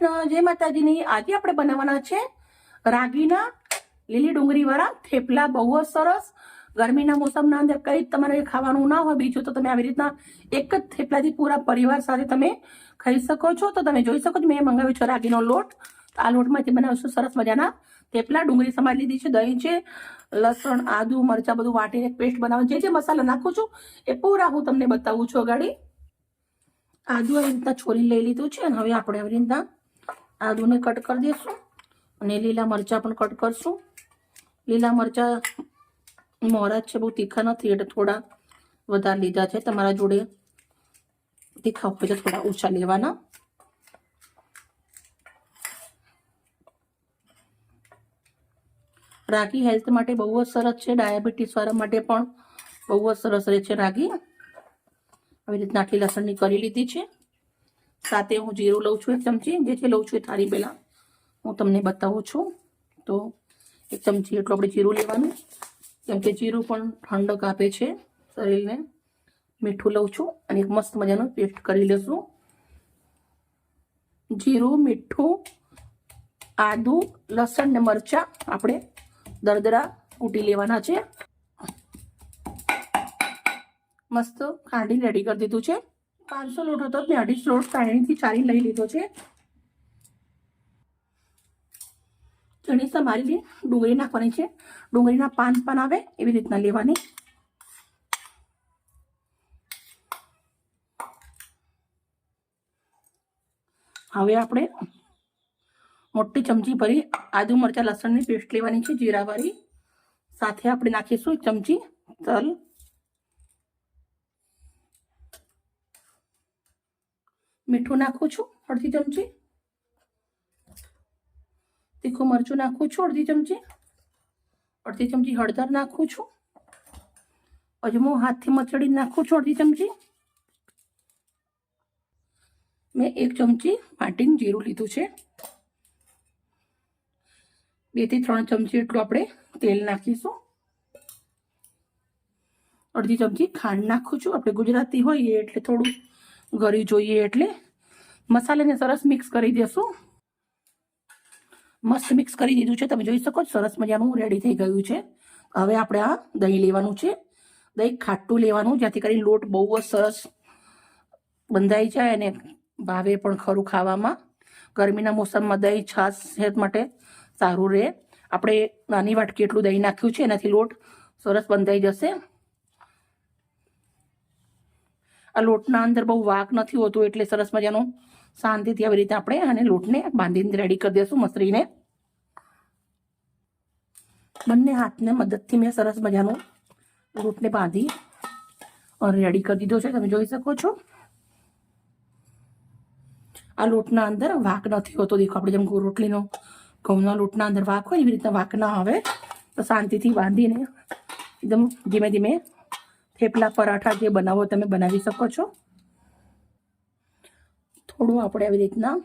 કૃષ્ણ, જય માતાજીની. આજે આપણે બનાવવાના છે રાગીના લીલી ડુંગળીવાળા થેપલા. બહુ જ સરસ. ગરમીના મોસમના અંદર કઈ તમારે ખાવાનું ના હોય, બીજું તો તમે આવી રીતના એક જ થેપલાથી પૂરા પરિવાર સાથે તમે ખાઈ શકો છો. તો તમે જોઈ શકો છો, મેં મંગાવ્યો છે રાગીનો લોટ. આ લોટમાંથી બનાવીશું સરસ મજાના થેપલા. ડુંગળી સમારી લીધી છે, દહીં છે, લસણ, આદુ, મરચાં બધું વાટીને પેસ્ટ બનાવવાનું. જે જે મસાલા નાખું છું એ પૂરા હું તમને બતાવું છું અગાડી. આદુ આવી રીતના છોલી લઈ લીધું છે અને હવે આપણે આવી રીતના આદુને કટ કરી દઈશું અને લીલા મરચાં પણ કટ કરશું લીલા મરચાં મોરા જ છે બહુ તીખા નથી એટલે થોડા વધારે લીધા છે તમારા જોડે તીખા હોય તો થોડા ઓછા લેવાના રાગી હેલ્થ માટે બહુ જ સરસ છે ડાયાબિટીસ વાળા માટે પણ બહુ જ સરસ રહે છે રાગી આવી રીતના આટલી લસણની કરી લીધી છે સાથે હું જીરું લઉં છું એક ચમચી જે છે લઉં છું એ થાળી પહેલાં. હું તમને બતાવું છું. તો એક ચમચી એટલું આપણે જીરું લેવાનું. કેમ કે જીરું પણ ઠંડક આપે છે શરીરને. મીઠું લઉં છું અને એક મસ્ત મજાનું પેસ્ટ કરી લઈશું જીરું, મીઠું, આદુ, લસણ ને મરચાં આપણે દરદરા કૂટી લેવાના છે. મસ્ત ખાંડી રેડી કરી દીધું છે. પાંચસો લોટ હતો. મેં અઢીસો લોટ સાણીથી ચારી લઈ લીધો છે. ચણી સમારી ડુંગળી નાખવાની છે. ડુંગળીના પાન પાન આવે એવી રીતના લેવાની. હવે આપણે મોટી ચમચી ભરી આદુ મરચા લસણની પેસ્ટ લેવાની છે, જીરાવાળી. સાથે આપણે નાખીશું ચમચી તલ. મીઠું નાખું છું, અડધી ચમચી. તીખું મરચું નાખું છું, અડધી ચમચી. અડધી ચમચી હળદર નાખું છું. અજમો હાથથી મચડી નાખું છું, અડધી ચમચી. મેં એક ચમચી માટીનું જીરું લીધું છે. બેથી ત્રણ ચમચી એટલું આપણે તેલ નાખીશું. અડધી ચમચી ખાંડ નાખું છું. આપણે ગુજરાતી હોઈએ એટલે થોડું ગળી જોઈએ એટલે મસાલાને સરસ મિક્સ કરી દેશું. મસ્ત મિક્સ કરી દીધું છે. તમે જોઈ શકો છો, સરસ મજાનું રેડી થઈ ગયું છે. હવે આપણે આ દહીં લેવાનું છે. દહીં ખાટું લેવાનું, જેથી કરી લોટ બહુ જ સરસ બંધાઈ જાય અને ભાવે પણ ખરું ખાવામાં. ગરમીના મોસમમાં દહીં છાશ સેહત માટે સારું રહે. આપણે નાની વાટકી એટલું દહીં નાખ્યું છે, એનાથી લોટ સરસ બંધાઈ જશે. આ લોટના અંદર બહુ વાક નથી હોતું એટલે સરસ મજાનું શાંતિથી આવી રીતે આપણે આને લોટને બાંધીને રેડી કરી દઈશું મસરીને બંને હાથને મદદથી મેં સરસ મજાનું લોટને બાંધી રેડી કરી દીધો છે. તમે જોઈ શકો છો. આ લોટના અંદર વાક નથી હોતો. દેખો આપણે જેમ રોટલીનો, ઘઉંના લોટના અંદર વાક હોય એવી રીતના વાક ના આવે. તો શાંતિથી બાંધીને એકદમ ધીમે ધીમે થેપલા પરાઠા જે બનાવો તમે બનાવી શકો છો. થોડું આપણે આવી રીતના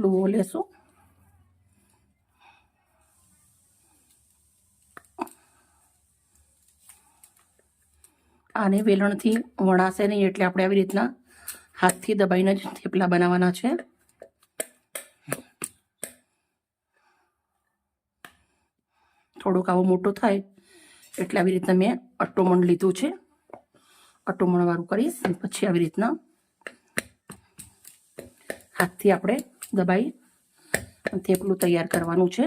લુવો લેશું. આને વેલણથી વણાશે નહીં એટલે આપણે આવી રીતના હાથથી દબાઈને જ થેપલા બનાવવાના છે. થોડુંક આવો મોટો થાય એટલે આવી રીતના મેં અટોમણ લીધું છે. અટોમણ વાળું કરીશ અને પછી આવી રીતના હાથથી આપણે દબાઈ થેપલું તૈયાર કરવાનું છે.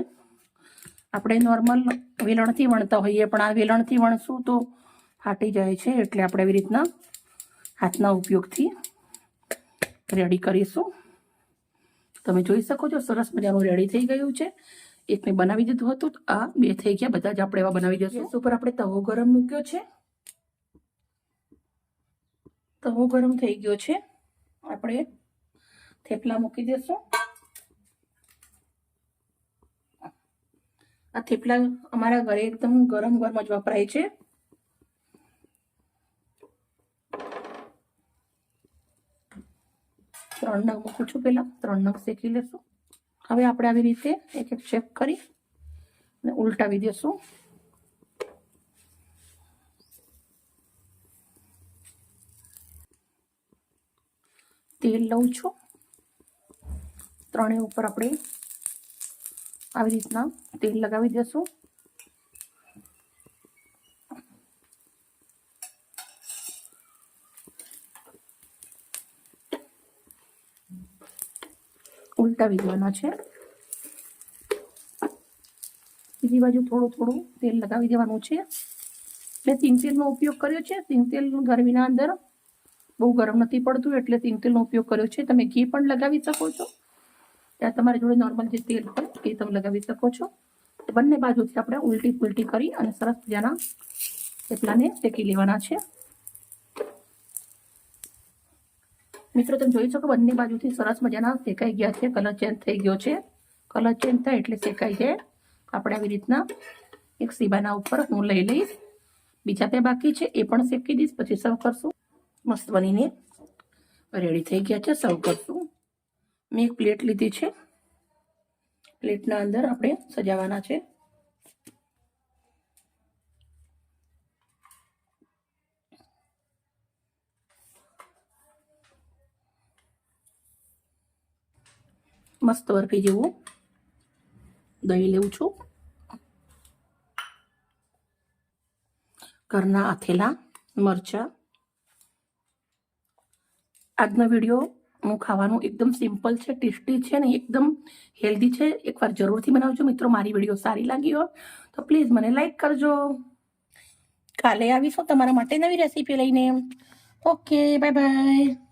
આપણે નોર્મલ વેલણથી વણતા હોઈએ પણ આ વેલણથી વણશું તો ફાટી જાય છે એટલે આપણે આવી રીતના હાથના ઉપયોગથી રેડી કરીશું. તમે જોઈ શકો છો સરસ મજાનું રેડી થઈ ગયું છે. એક મેં બનાવી દીધું હતું. આ બે થઈ ગયા. બધા જ આપણે એવા બનાવી દઈશું ઉપર આપણે તવો ગરમ મૂક્યો છે. તવો ગરમ થઈ ગયો છે. આપણે થેપલા મૂકી દઈશું આ થેપલા અમારા ઘરે એકદમ ગરમ ગરમ જ વપરાય છે. ત્રણ નગ મૂકું છું પેલા ત્રણ નગ શેકી લેશું. હવે આપણે આવી રીતે એક એક ચેક કરી અને ઉલટાવી દેશું. તેલ લઉં છું. ત્રણેય ઉપર આપણે આવી રીતના તેલ લગાવી દેશું. ઉલટાવી દેવાના છે. બીજી બાજુ થોડું થોડું તેલ લગાવી દેવાનું છે. મેં તિંગતેલનો ઉપયોગ કર્યો છે. સિંગ તેલ ગરમીના અંદર બહુ ગરમ નથી પડતું એટલે સિંગ તેલનો ઉપયોગ કર્યો છે. તમે ઘી પણ લગાવી શકો છો. ત્યાં તમારી જોડે નોર્મલ જે તેલ હોય એ તમે લગાવી શકો છો. બંને બાજુથી આપણે ઉલટી પુલટી કરી અને સરસ મજાના એટલાને શેકી લેવાના છે. મિત્રો, તમે જોઈ શકો બંને બાજુથી સરસ મજાના શેકાઈ ગયા છે. કલર ચેન્જ થઈ ગયો છે. કલર ચેન્જ થાય એટલે શેકાઈ જાય આપણે આવી રીતના એક સીબાના ઉપર હું લઈ લઈશ. બીજા બે બાકી છે, એ પણ શેકી દઈશ, પછી સર્વ કરશું. મસ્ત બનીને રેડી થઈ ગયા છે સર્વ કરશું. મેં એક પ્લેટ લીધી છે. પ્લેટના અંદર આપણે સજાવવાના છે. મસ્ત બરફી જેવું દહીં લેવું છું. ઘરના આથેલા, મરચાં. આજનો વીડિયો હું ખાવાનું એકદમ સિમ્પલ છે, ટેસ્ટી છે ને એકદમ હેલ્ધી છે. એકવાર જરૂરથી બનાવજો મિત્રો, મારી વીડિયો સારી લાગી હોય તો પ્લીઝ મને લાઈક કરજો. કાલે આવીશું તમારા માટે નવી રેસીપી લઈને. Okay, bye bye.